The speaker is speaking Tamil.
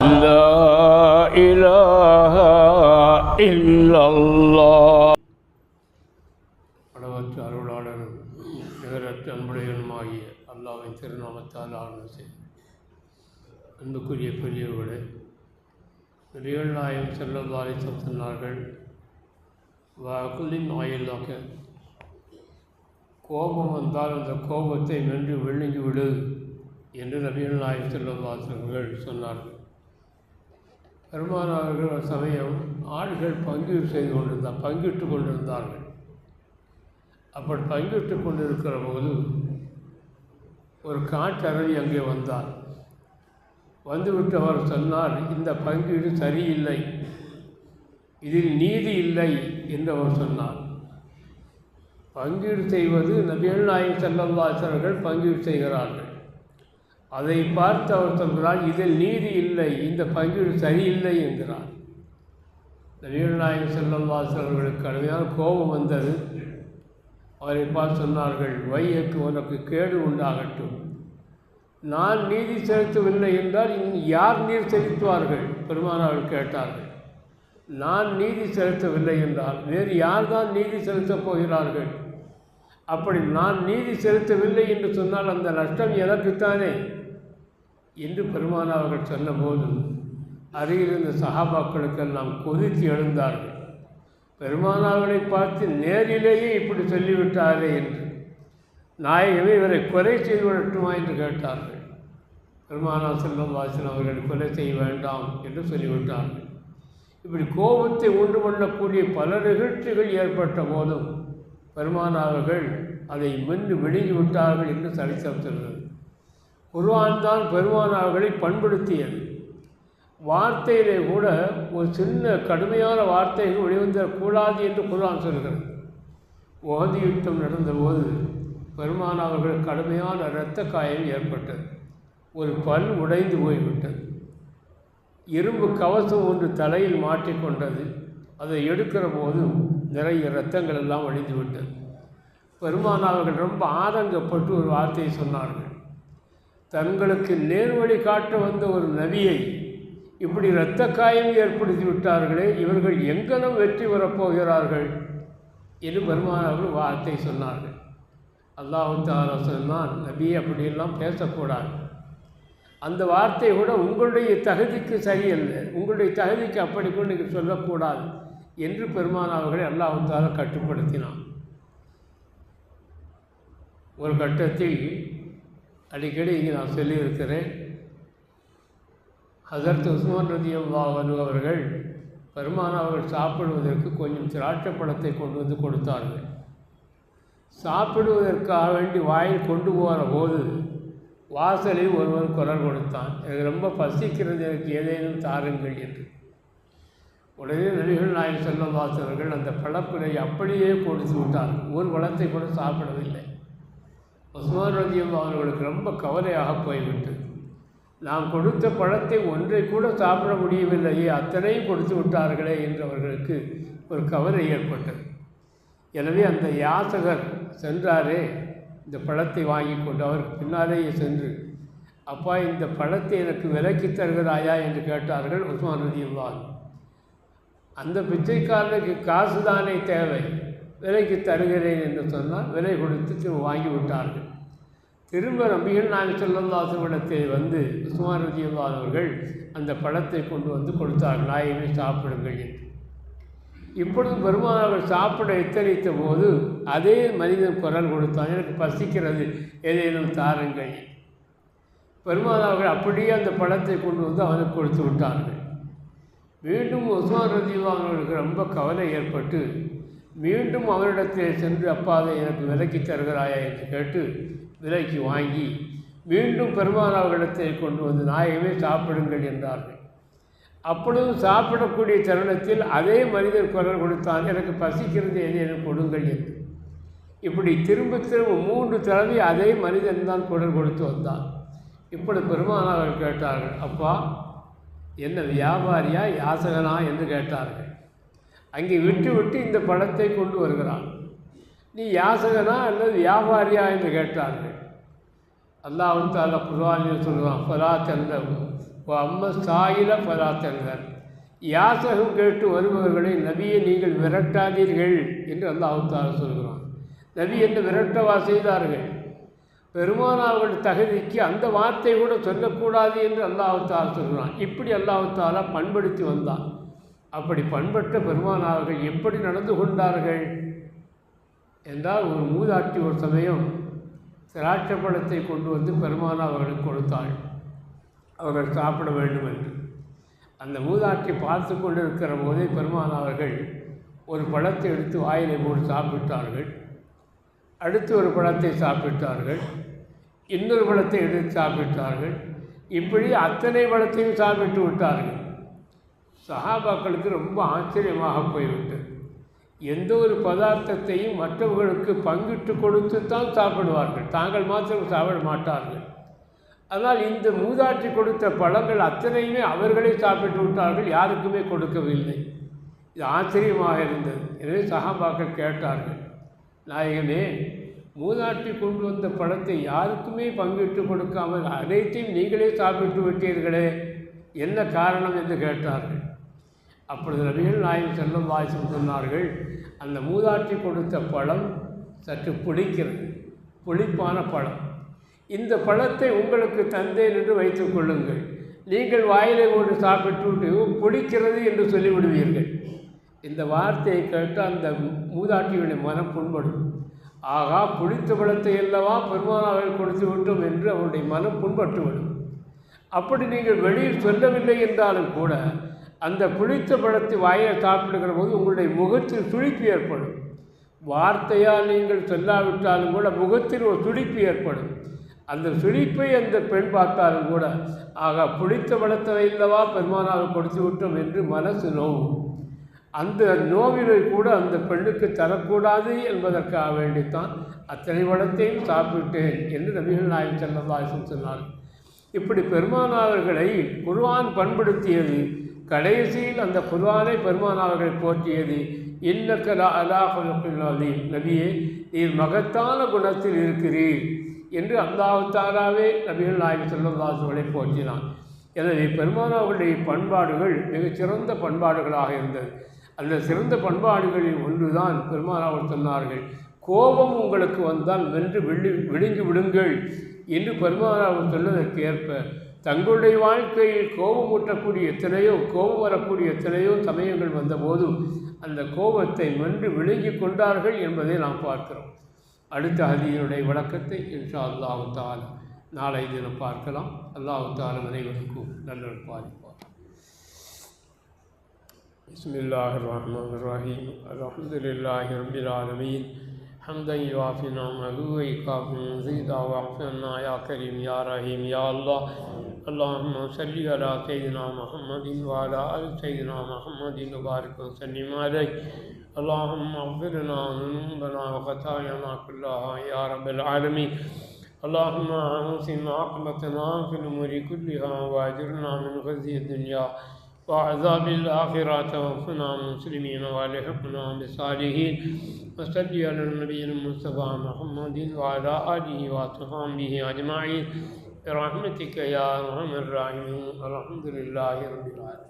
لا إله إلا الله அளவற்ற அருளாளரும் நிகரற்ற அன்புடையனுமாகிய அல்லாவின் திருநாமத்தால் ஆளுநர் செய்து அன்புக்குரிய பெரியவர்களே நபிகள் நாயம் செல்லல்லாரை சொன்னார்கள் வாக்குலின் வாயிலாக கோபம் வந்தால் அந்த கோபத்தை வென்று விழுங்கி விடு என்று நபிகள் நாயம் செல்லல்லாசர்கள் சொன்னார்கள் பெருமானார்கள் சமயம் ஆடுகள் பங்கீடு செய்து கொண்டிருந்தார் பங்கிட்டு கொண்டிருந்தார்கள். அப்படி பங்கிட்டு கொண்டிருக்கிற போது ஒரு காட்டரவி அங்கே வந்தார். வந்துவிட்டு அவர் சொன்னார் இந்த பங்கீடு சரியில்லை. இதில் நீதி இல்லை என்று அவர் சொன்னார். பங்கீடு செய்வது நபிகள் நாயகம் செல்லல்லாசர்கள் பங்கீடு செய்கிறார்கள். அதை பார்த்து அவர் சொல்கிறார் இதில் நீதி இல்லை இந்த பங்கீடு சரியில்லை என்கிறார். நபிகள் நாயகம் அவர்களுக்கு கடுமையான கோபம் வந்தது. அவரை பார்த்து சொன்னார்கள் வையக்கு உனக்கு கேடு உண்டாகட்டும். நான் நீதி செலுத்தவில்லை என்றால் இனி யார் நீர் செலுத்துவார்கள்? பெருமானார்கள் கேட்டார்கள். நான் நீதி செலுத்தவில்லை என்றால் வேறு யார் தான் நீதி செலுத்தப் போகிறார்கள்? அப்படி நான் நீதி செலுத்தவில்லை என்று சொன்னால் அந்த நஷ்டம் எனக்குத்தானே? என்று பெருமானார்கள் சொன்னபோது அருகிலிருந்த சகாபாக்களுக்கெல்லாம் கொதித்து எழுந்தார்கள். பெருமானாவனை பார்த்து நேரிலேயே இப்படி சொல்லிவிட்டாரே என்று. நாயகமே இவரை கொலை செய்து விடட்டுமா என்று கேட்டார்கள். பெருமானா செல்வம் வாசன் அவர்களை கொலை செய்ய வேண்டாம் என்று சொல்லிவிட்டார்கள். இப்படி கோபத்தை உண்டு பண்ணக்கூடிய பல நிகழ்ச்சிகள் ஏற்பட்ட போதும் பெருமானாவர்கள் அதை மென்று விடுங்கி விட்டார்கள் என்று சரித்திரம் சொல்கிறது. குர்ஆன் தான் பெருமானார்களை பண்படுத்தியது. வார்த்தையிலே கூட ஒரு சின்ன கடுமையான வார்த்தைகள் வெளிவந்துடக்கூடாது என்று குர்ஆன் சொல்கிறது. ஓதி யுத்தம் நடந்தபோது பெருமானார்கள் கடுமையான இரத்த காயம் ஏற்பட்டது. ஒரு பல் உடைந்து போய்விட்டது. இரும்பு கவசம் ஒன்று தலையில் மாட்டிக்கொண்டது அதை எடுக்கிற போது நிறைய இரத்தங்கள் எல்லாம் வழிந்து விட்டது. பெருமானார்கள் ரொம்ப ஆதங்கப்பட்டு ஒரு வார்த்தையை சொன்னார்கள். தங்களுக்கு நேர்வழி காட்ட வந்த ஒரு நபியை இப்படி இரத்த காயம் ஏற்படுத்தி விட்டார்களே இவர்கள் எங்கனம் வெற்றி பெறப்போகிறார்கள் என்று பெருமானவர்கள் வார்த்தை சொன்னார்கள். அல்லாஹு சொன்னான் நபி அப்படியெல்லாம் பேசக்கூடாது. அந்த வார்த்தை கூட உங்களுடைய தகுதிக்கு சரியில்லை உங்களுடைய தகுதிக்கு அப்படி கூட நீங்கள் சொல்லக்கூடாது என்று பெருமானாவர்களை அல்லாஹு தாலா கட்டுப்படுத்தினான். ஒரு கட்டத்தில் அடிக்கடி இங்கே நான் சொல்லியிருக்கிறேன். அதற்கு உஸ்மான் ரதி அல்லாஹனு அவர்கள் பெருமானா அவர்கள் சாப்பிடுவதற்கு கொஞ்சம் திராட்சை பழத்தை கொண்டு வந்து கொடுத்தார்கள். சாப்பிடுவதற்காக வேண்டி வாயில் கொண்டு போகிற போது வாசலில் ஒருவன் குரல் கொடுத்தான். எனக்கு ரொம்ப பசிக்கிறது எனக்கு ஏதேனும் தாருங்கள் என்று. உடனே நபிகள் நாயகம் செல்லும் வாசகர்கள் அந்த பழப்பினை அப்படியே கொடுத்து விட்டார் ஒரு பழத்தை கூட சாப்பிடவில்லை. உஸ்மான் ரதியம் அவர்களுக்கு ரொம்ப கவலையாக போய்விட்டது. நாம் கொடுத்த பழத்தை ஒன்றை கூட சாப்பிட முடியவில்லையே அத்தனையும் கொடுத்து விட்டார்களே என்று அவர்களுக்கு ஒரு கவலை ஏற்பட்டது. எனவே அந்த யாசகர் சென்றாரே இந்த பழத்தை வாங்கி கொண்டு அவருக்கு பின்னாலேயே சென்று அப்பா இந்த பழத்தை எனக்கு விலக்கி தருகிறாயா? என்று கேட்டார்கள் உஸ்மான் ரதியுல்லான் அந்த பிச்சைக்காரனுக்கு காசு தானே தேவை. விலைக்கு தருகிறேன் என்று சொன்னால் விலை கொடுத்து திரும்ப வாங்கி விட்டார்கள் திரும்ப நம்பிகள் நாங்கள் செல்லல்லாசவிடத்தில் வந்து உஸ்மான் ரதியுல்லான் அவர்கள் அந்த பழத்தை கொண்டு வந்து கொடுத்தார்கள் நாயகமே சாப்பிடுங்கள் என்று. இப்பொழுது பெருமானார்கள் சாப்பிட எத்தரித்த போது அதே மனிதன் குரல் கொடுத்தான். எனக்கு பசிக்கிறது ஏதேனும் தாருங்கள் பெருமானவர்கள் அப்படியே அந்த பழத்தை கொண்டு வந்து அவனுக்கு கொடுத்து விட்டார்கள். மீண்டும் உஸ்மான் ரதியுல்லான் ரொம்ப கவலை ஏற்பட்டு மீண்டும் அவரிடத்தில் சென்று அப்பா அதை எனக்கு விலைக்கு தருகிறாயா? என்று கேட்டு விலைக்கு வாங்கி மீண்டும் பெருமானார்களிடத்தை கொண்டு வந்து நாயகமே சாப்பிடுங்கள் என்றார்கள். அப்பொழுது சாப்பிடக்கூடிய தருணத்தில் அதே மனிதர் குரல் கொடுத்தான் எனக்கு பசிக்கிறது ஏதேனும் கொடுங்கள் என்று. இப்படி திரும்ப திரும்ப மூன்று தடவை அதே மனிதன் தான் குரல் கொடுத்து வந்தான். இப்படி பெருமானார்கள் கேட்டார்கள் அப்பா என்ன வியாபாரியா யாசகனா? என்று கேட்டார்கள். அங்கே விட்டு விட்டு இந்த பணத்தை கொண்டு வருகிறான். நீ யாசகனா அல்லது வியாபாரியா என்று கேட்டார்கள். அல்லாஹ் தாலா குர்ஆனில் சொல்லுவான் ஃபலா தந்த அம்ம சாயில பதாத்தங்கள் யாசகம் கேட்டு வருபவர்களை நபியை நீங்கள் விரட்டாதீர்கள் என்று அல்லாஹால சொல்கிறான். நபி என்று விரட்டவா செய்தார்கள்? பெருமானார்கள் தகுதிக்கு அந்த வார்த்தை கூட சொல்லக்கூடாது என்று அல்லாஹால சொல்கிறான். இப்படி அல்லாஹால பண்படுத்தி வந்தான். அப்படி பண்பட்ட பெருமானார்கள் எப்படி நடந்து கொண்டார்கள்? என்றால் ஒரு மூதாட்டி ஒரு சமயம் திராட்சை பழத்தை கொண்டு வந்து பெருமானா அவர்களுக்கு கொடுத்தாள். அவர்கள் சாப்பிட வேண்டும் என்று. அந்த மூதாட்டி பார்த்து கொண்டிருக்கிற போதே பெருமான் அவர்கள் ஒரு பழத்தை எடுத்து வாயிலை போட்டு சாப்பிட்டார்கள். அடுத்து ஒரு பழத்தை சாப்பிட்டார்கள். இன்னொரு பழத்தை எடுத்து சாப்பிட்டார்கள். இப்படி அத்தனை பழத்தையும் சாப்பிட்டு விட்டார்கள். சஹாபாக்களுக்கு ரொம்ப ஆச்சரியமாக போய்விட்டது. எந்த ஒரு பதார்த்தத்தையும் மற்றவர்களுக்கு பங்கிட்டு கொடுத்து தான் சாப்பிடுவார்கள். தாங்கள் மாத்திரம் சாப்பிட மாட்டார்கள். ஆனால் இந்த மூதாட்டி கொடுத்த பழங்கள் அத்தனையுமே அவர்களே சாப்பிட்டு விட்டார்கள். யாருக்குமே கொடுக்கவில்லை. இது ஆச்சரியமாக இருந்தது. எனவே சகாபாக்கள் கேட்டார்கள் நாயகமே மூதாட்டி கொண்டு வந்த பழத்தை யாருக்குமே பங்கிட்டு கொடுக்காமல் அனைத்தையும் நீங்களே சாப்பிட்டு விட்டீர்களே. என்ன காரணம்? என்று கேட்டார்கள். அப்பொழுது நபிகள் நாயகம் செல்லும் வாய்ஸும் சொன்னார்கள் அந்த மூதாட்டி கொடுத்த பழம் சற்று புளிக்கிறது புளிப்பான பழம். இந்த பழத்தை உங்களுக்கு தந்தேன் என்று வைத்துக் கொள்ளுங்கள். நீங்கள் வாயிலை கொண்டு சாப்பிட்டு புளிக்கிறது என்று சொல்லிவிடுவீர்கள். இந்த வார்த்தையை கேட்டு அந்த மூதாட்டியுடைய மனம் புண்படும். ஆகா புளித்த பழத்தை அல்லவா பெருமானார்கள் கொடுத்து விட்டோம் என்று அவருடைய மனம் புண்பட்டுவிடும். அப்படி நீங்கள் வெளியில் சொல்லவில்லை என்றாலும் கூட அந்த புளித்த பழத்தை வாயை சாப்பிடுகிற போது உங்களுடைய முகத்தில் துடிப்பு ஏற்படும். வார்த்தையால் நீங்கள் சொல்லாவிட்டாலும் கூட முகத்தில் ஒரு துடிப்பு ஏற்படும். அந்த சுழிப்பை அந்த பெண் பார்த்தாலும் கூட ஆக புளித்த பழத்தை இல்லவா பெருமானால் கொடுத்து விட்டோம் என்று மனசு நோவும். அந்த நோவினை கூட அந்த பெண்ணுக்கு தரக்கூடாது என்பதற்காக வேண்டித்தான் அத்தனை வளத்தையும் சாப்பிட்டேன் என்று நபிகள் நாயகம் செல்லதாசன் சொன்னார் இப்படி பெருமானாவர்களை குருவான் பண்படுத்தியது கடைசியில் அந்த குர்வானை பெருமானாவர்கள் போற்றியது இன்னக்க அலாஹி நபியே நீர் மகத்தான குணத்தில் இருக்கிறீர் என்று அந்தாவத்தாராவே நபிகள் நாயகம் செல்லதாசுகளை போற்றினான். எனவே பெருமானாவுடைய பண்பாடுகள் மிகச்சிறந்த பண்பாடுகளாக இருந்தது. அந்த சிறந்த பண்பாடுகளில் ஒன்றுதான் பெருமானாவர் சொன்னார்கள் கோபம் உங்களுக்கு வந்தால் வென்று விழு விழுங்கி விடுங்கள் என்று பெருமானாவர் சொன்னதற்கு ஏற்ப தங்களுடைய வாழ்க்கையில் கோபம் ஊட்டக்கூடிய எத்தனையோ கோபம் வரக்கூடிய எத்தனையோ சமயங்கள் வந்தபோது அந்த கோபத்தை வென்று விழுங்கி கொண்டார்கள் என்பதை நாம் பார்க்கிறோம் அடுத்த ஹதியினுடைய விளக்கத்தை இன்ஷா அல்லாஹு தால் நாளை தினம் பார்க்கலாம் அல்லாஹு தால் அனைவருக்கும் நல்லொரு பாதிப்பார் بسم الله الرحمن الرحيم الحمد لله رب العالمين حمدا يوافي نعمه ويكافئ مزيدا واغفرنا يا كريم يا رحيم يا الله اللهم صل على سيدنا محمد وعلى آل سيدنا محمد وبارك وسلم عليه. اللهم اغفر لنا ذنوبنا وخطايانا كلها يا رب العالمين. اللهم أحسن عاقبتنا في الأمور كلها وأجرنا من خزي الدنيا وعذاب الآخرة توفنا مسلمين والحقنا بالصالحين. وصل على النبي المصطفى محمد وعلى آله وصحبه أجمعين. برحمتك يا أرحم الراحمين. الحمد لله رب العالمين.